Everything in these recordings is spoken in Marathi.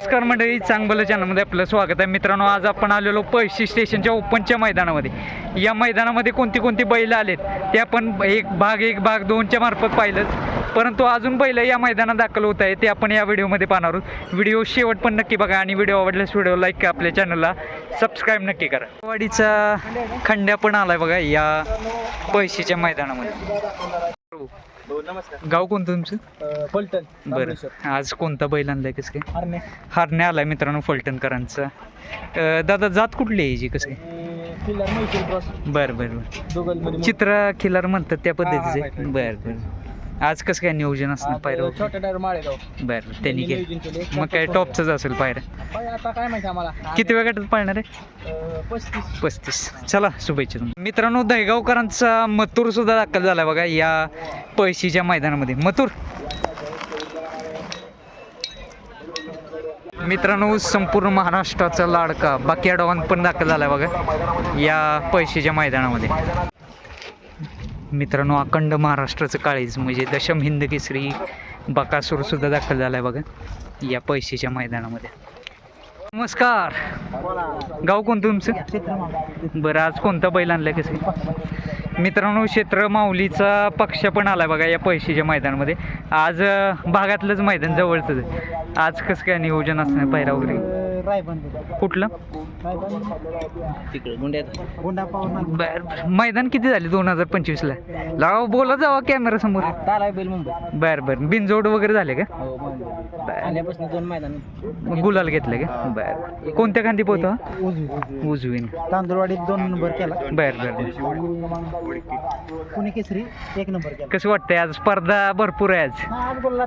नमस्कार मंडळी चांगलं चॅनलमध्ये आपलं स्वागत आहे. मित्रांनो आज आपण आलेलो पैशी स्टेशनच्या ओपनच्या मैदानामध्ये. या मैदानामध्ये कोणती कोणती बैल आलेत ते आपण एक भाग एक भाग दोनच्या मार्फत पाहिलंच. परंतु अजून बैल या मैदानात दाखल होत आहे ते आपण या व्हिडिओमध्ये पाहणार आहोत. व्हिडिओ शेवट पण नक्की बघा आणि व्हिडिओ आवडल्यास व्हिडिओ लाईक करा आपल्या चॅनलला सबस्क्राईब नक्की करा. वाडीचा खंड्या पण आलाय बघा या पैशीच्या मैदानामध्ये. नमस्कार. गाव कोणतं तुमचं? फलटण बरं. आज कोणता बैल आणलाय कसं काय? हरणे. हारणे आलाय मित्रांनो फलटणकरांचा. अं, दादा जात कुठली आहे जी कसं काय? किल्लार मैसूर क्रॉस. बरं बरं बरं. मध्ये चित्र खिलार म्हणतात त्या हा, हा, पद्धतीचे माहिती. बरं बरं. आज कसं काय नियोजन असणार पायरं वगैरे? छोट्या डायर माळेगाव बरं बरं त्यांनी केलं. नियोजन केले. मग काय टॉपचंच असेल पायरं बाई, आता काय माहिती आम्हाला? किती वेळ गटात पाळणार आहे? अं, पस्तीस. पस्तीस. चला शुभेच्छा तुम्हाला. मित्रांनो दहेगावकरांचा मथुर सुद्धा दाखल झाला बघा या पैशीच्या मैदानामध्ये. मथुर. मित्रांनो संपूर्ण महाराष्ट्राचा लाडका बाकी अडवान पण दाखल झाला बघा या पैशीच्या मैदानामध्ये. मित्रांनो अखंड महाराष्ट्राचं काळीज म्हणजे दशम हिंद केसरी बकासूरसुद्धा दाखल झाला आहे बघा या पैशाच्या मैदानामध्ये. नमस्कार. गाव कोणतं तुमचं? बरं आज कोणता बैल आणलाय कसं मित्रांनो क्षेत्र माऊलीचा पक्ष पण आलाय बघा या पैशाच्या मैदानामध्ये. आज भागातलंच मैदान जवळचंच आज कसं काय नियोजन असणार पायरा वगैरे? रायबंद कुठलं? तिकडे गुंड्यात. गुंडा पाहून बर. मैदान किती झाले दोन हजार पंचवीसला? लावा बोला जावा कॅमेरा समोर. तालाय बैल मुंबई. बर बर. बिनजोड वगैरे झाले का? हो मुंबई आल्यापासून दोन मैदान. गुलाल घेतलं का? बर कोणत्या खांदी पोहतो? उजवीन. तांदूळवाडीत दोन नंबर केला. बर बर पुणे केसरी एक नंबर केला. कसं वाटतंय? आज स्पर्धा भरपूर आहे आज. आज बोलला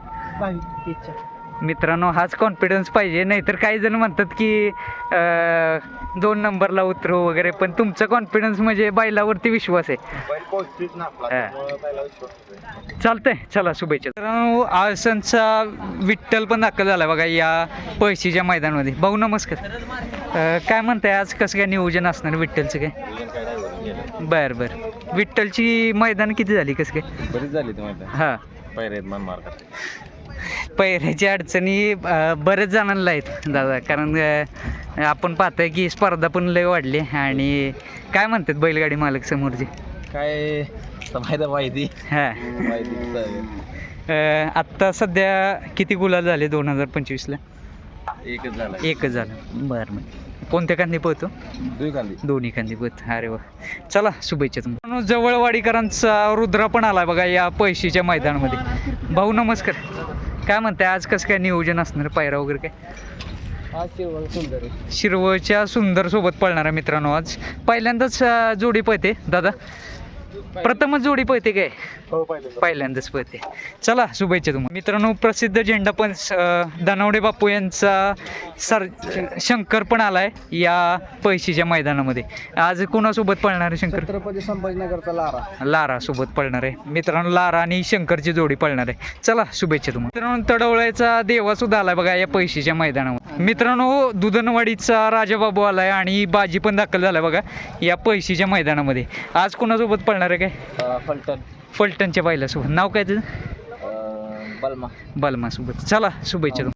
मित्रांनो हाच कॉन्फिडन्स पाहिजे. नाहीतर काही जण म्हणतात की दोन नंबरला उतरू वगैरे पण तुमचा कॉन्फिडन्स म्हणजे बैलावरती विश्वास आहे. चालतंय. चला शुभेच्छा. मित्रांनो आळसनचा विठ्ठल पण दाखल झाला बघा या पैशीच्या मैदानामध्ये. भाऊ नमस्कार. काय म्हणताय आज कसं काय नियोजन असणार विठ्ठलचं काय? बर बर. विठ्ठलची मैदान किती झाली कसं काय? बरीच झाली हां. पैऱ्याची अडचणी बरेच जणांना आहेत दादा. कारण आपण पाहतोय की स्पर्धा पण लय वाढली आणि काय म्हणतात बैलगाडी मालक समोरचे? काय माहिती माहिती. हां. आत्ता सध्या किती गुलाल झाले दोन हजार पंचवीसला? एकच झाला. एकच झालं. बरं बरं. कोणत्या कांदी खांदी. दोन्ही कांदी पोहत अरे वा. चला शुभेच्छा तुम्हाला. जवळवाडीकरांचा रुद्रा पण आला बघा या पैशीच्या मैदानामध्ये. भाऊ नमस्कार. काय म्हणताय आज कसं काय नियोजन असणार पायरा वगैरे काय? आज शिरवळ सुंदर आहे. शिरवळच्या सुंदर सोबत पळणारा मित्रांनो आज. पहिल्यांदाच अं, जोडी पळते दादा. प्रथमच जोडी पळते काय? हो पहिल्यांदाच. पळते. चला शुभेच्छा तुम्हाला. मित्रांनो प्रसिद्ध झेंडा पण दानवडे बापू यांचा सर शंकर पण आलाय या पैशीच्या मैदानामध्ये. आज कोणासोबत पळणार आहे शंकर? छत्रपती संभाजीनगरचा लारा. लारा सोबत पळणार आहे. मित्रांनो लारा आणि शंकरची जोडी पळणार आहे. चला शुभेच्छा तुम्हाला. मित्रांनो तडवळ्याचा देवा सुद्धा आलाय बघा या पैशीच्या मैदानावर मित्रांनो दुधनवाडीचा राजाबाबू आलाय आणि बाजी पण दाखल झालाय बघा या पैशीच्या मैदानामध्ये. आज कोणासोबत पळणार आहे काय? फलटण. फलटणच्या बैलासोबत. नाव काय तुझं बलमा. बलमासोबत. चला शुभेच्छा तुम्हाला